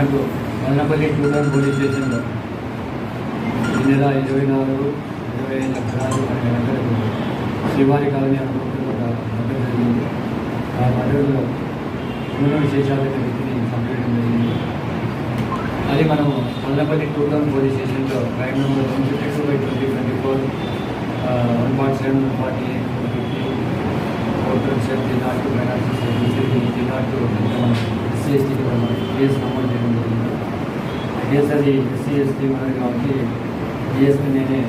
Gracias. Town police స్టేషన్లో ఈ నెల ఇరవై నాలుగు ఇరవై ఐదు లక్షలు పన్నెండు గంటలకు శ్రీవారి కాలనీ అనుకుంటున్న ఒక మర్డర్ జరిగింది. ఆ మర్డర్లో మూడు విశేషాలు వ్యక్తిని చంపేయడం జరిగింది. అది మనము కొండపల్లి టూ పోలీస్ స్టేషన్లో crime number one fifty two by twenty twenty four one point seven one forty eight four fifty four twenty seven three nought two five nought six three nought two SC ఎస్టీకి case నమోదు చేయడం జరిగింది case అది SC ST మనది కాబట్టి DSP నేనే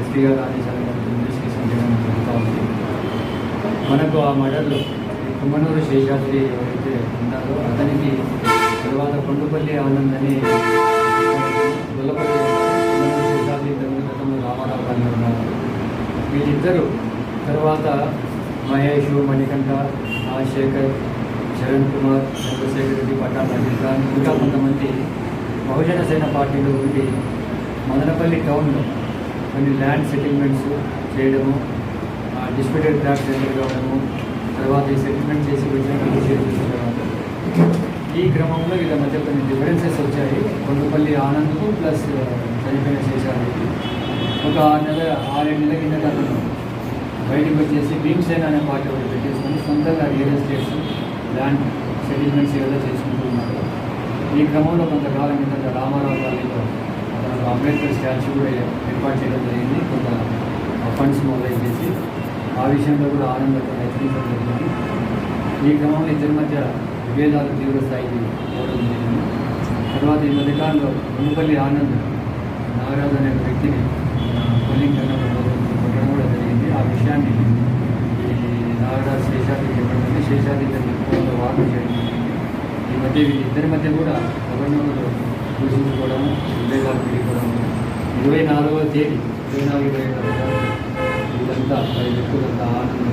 SP గారు ఆదేశాలు మేరకు ఇన్వెస్టిగేషన్ చేయడం జరుగుతూ ఉంది. మనకు ఆ మర్డర్లో కుమ్మనూరు శేషాద్రి ఎవరైతే ఉన్నారో అతనికి తర్వాత కొండపల్లి ఆనంద్ అని గొల్లపల్లి శేషాద్రి తమిళ గతంలో రామారావు గారు ఉన్నారు. వీళ్ళిద్దరూ తర్వాత మహేష్ మణికంఠ రాజశేఖర్ చరణ్ కుమార్ చంద్రశేఖర్ రెడ్డి పట్టాభి ఇంకా కొంతమంది బహుజన సేన పార్టీలో ఉండి మదనపల్లి టౌన్లో కొన్ని ల్యాండ్ సెటిల్మెంట్స్ చేయడము డిస్ప్యూటెడ్ క్రాఫ్ట్ సెటిల్ కావడము తర్వాత ఈ సెటిల్మెంట్ చేసి వచ్చిన ఈ క్రమంలో వీళ్ళ మధ్య కొన్ని డిఫరెన్సెస్ వచ్చాయి. కొండపల్లి ఆనంద్కు ప్లస్ చనిపోయిన శేషాలు ఒక ఆరు నెల ఆరేడు నెలల కింద అతను బయటకు వచ్చేసి భీమసేన అనే పార్టీ ఒకటి పెట్టేసుకొని సొంతంగా రియల్ ఎస్టేట్స్ ల్యాండ్ సెటిల్మెంట్స్ ఏదో చేసుకుంటూ ఈ క్రమంలో కొంతకాలం కిందట రామారావు గారిలో అతను అంబేద్కర్ స్టాచ్యూ కూడా ఏర్పాటు చేయడం జరిగింది. కొంత ఫండ్స్ మొదలైన చేసి ఆ విషయంలో కూడా ఆనందంగా హెచ్చరించడం జరిగింది. ఈ క్రమంలో ఇద్దరి మధ్య విభేదాలు తీవ్ర స్థాయికి పోవడం జరిగింది. తర్వాత ఈ మధ్యకాలంలో మునుపల్లి ఆనంద్ నాగరాజు అనే వ్యక్తిని పోలింగ్ కన్నా కొట్టడం కూడా జరిగింది ఆ విషయాన్ని ఈ నాగరాజు శేషాద్రి చెప్పడం జరిగింది శేషాద్రి ఫోన్లో వార్త చేయడం జరిగింది అంటే వీళ్ళిద్దరి మధ్య కూడా ఒకరినొకరు దూషించుకోవడం విభేదాలు పెరిగిపోవడం ఇరవై నాలుగవ తేదీ ఇరవై నాలుగు ఇరవై ఐదు వీళ్ళంతా పది వ్యక్తులంతా ఆనంద్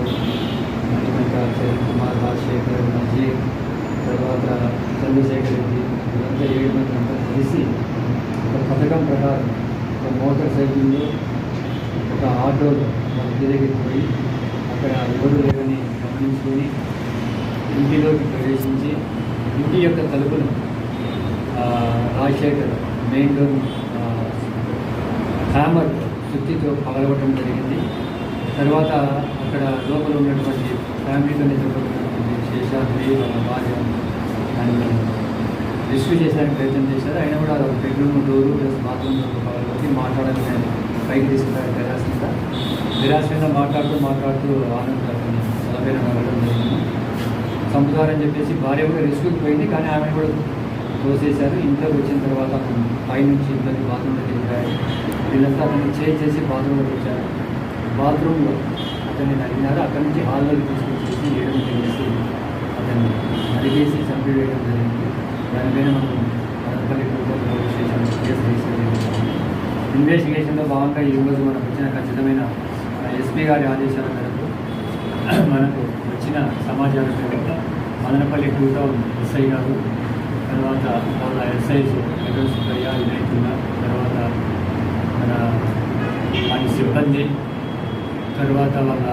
మణికంఠ చరణ్ కుమార్ రాజశేఖర్ నజీర్ తర్వాత చంద్రశేఖర్ రెడ్డి వీళ్ళంతా ఏడు మంది అంతా కలిసి ఒక పథకం ప్రకారం ఒక మోటార్ సైకిల్లో ఒక ఆటోలో వాళ్ళ దగ్గరికి పోయి అక్కడ ఎవరు లేవని గమనించుకొని ఇంటిలోకి ప్రవేశించి ఇంటి యొక్క తలుపును రాజశేఖర్ మెయిన్ డోర్ హ్యామర్ శుద్ధితో పగలవటం జరిగింది. తర్వాత అక్కడ లోపల ఉన్నటువంటి ఫ్యామిలీతో నిద్రపోతున్నటువంటి శేషాద్రి వాళ్ళ భార్య ఆయన రెస్క్యూ చేయడానికి ప్రయత్నం చేశారు. అయినా కూడా అది bedroom door plus bathroom door పగలగొట్టి మాట్లాడాలని ఆయన పైకి తీసుకున్నారు తెరాస మీద మీద మాట్లాడుతూ మాట్లాడుతూ ఆనంద్ గారిని తలపైన వెళ్ళడం జరిగింది. చంపుతారని చెప్పేసి భార్య కూడా రెస్క్యూకి పోయింది. కానీ ఆమె కూడా తోసేశారు. ఇంట్లోకి వచ్చిన తర్వాత అతను పైనుంచి ఇంట్లోకి బాత్రూంలోకి వెళ్ళారు వీళ్ళంతా అతన్ని చేజ్ చేసి బాత్రూంలోకి వచ్చారు బాత్రూంలో అతన్ని నడిగినారు అక్కడి నుంచి హాల్లోకి తీసుకొచ్చేసి ఏడుని చేసి అతన్ని నరిగేసి చంపివేయడం జరిగింది. దానిపైన మనం మదనపల్లి పోలీస్ స్టేషన్లో కేసు రిజిస్టర్ ఇన్వెస్టిగేషన్లో భాగంగా ఈరోజు మనకు వచ్చిన ఖచ్చితమైన ఎస్పీ గారి ఆదేశాల మేరకు మనకు వచ్చిన సమాచారం మేరకు మదనపల్లి టూ టౌన్ ఎస్ఐ గారు తర్వాత వాళ్ళ ఎస్ఐస్ ఎదురు సుబ్బయ్య వినయ్ తర్వాత మన ఆయన సిబ్బంది తర్వాత వాళ్ళ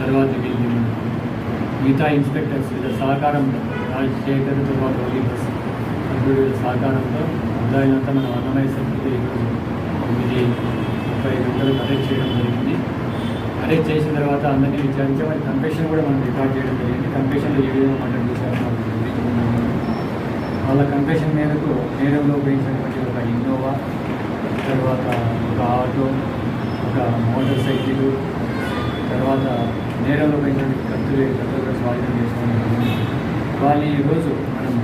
తర్వాత మిగతా ఇన్స్పెక్టర్స్ వీళ్ళ సహకారంతో రాజశేఖర్ తర్వాత ఓలీబస్ సభ్యుల సహకారంతో మొదలైనంత మనం అన్నమయ్య సభ్యులు ఈరోజు తొమ్మిది ముప్పై గంటలకు అరెస్ట్ చేయడం జరిగింది. అరెస్ట్ చేసిన తర్వాత అందరినీ విచారించి వారి కంపెషన్ కూడా మనం రికార్డ్ చేయడం జరిగింది. కంపెషన్లో ఏ విధంగా మటన్ చేశారు వాళ్ళ కంపెషన్ మేరకు నేరంలో ఉపయోగించినటువంటి ఒక ఇన్నోవా తర్వాత ఒక ఆటో ఒక మోటార్ సైకిల్ తర్వాత నేరంలో ఉపయోగించినటువంటి కత్తులు కత్తులు స్వాధీనం చేసుకోవడం వాళ్ళు ఈరోజు మనం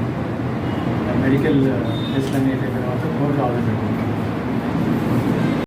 మెడికల్ టెస్ట్ అనేది తర్వాత కోర్టు ఆర్డర్ పెట్టింది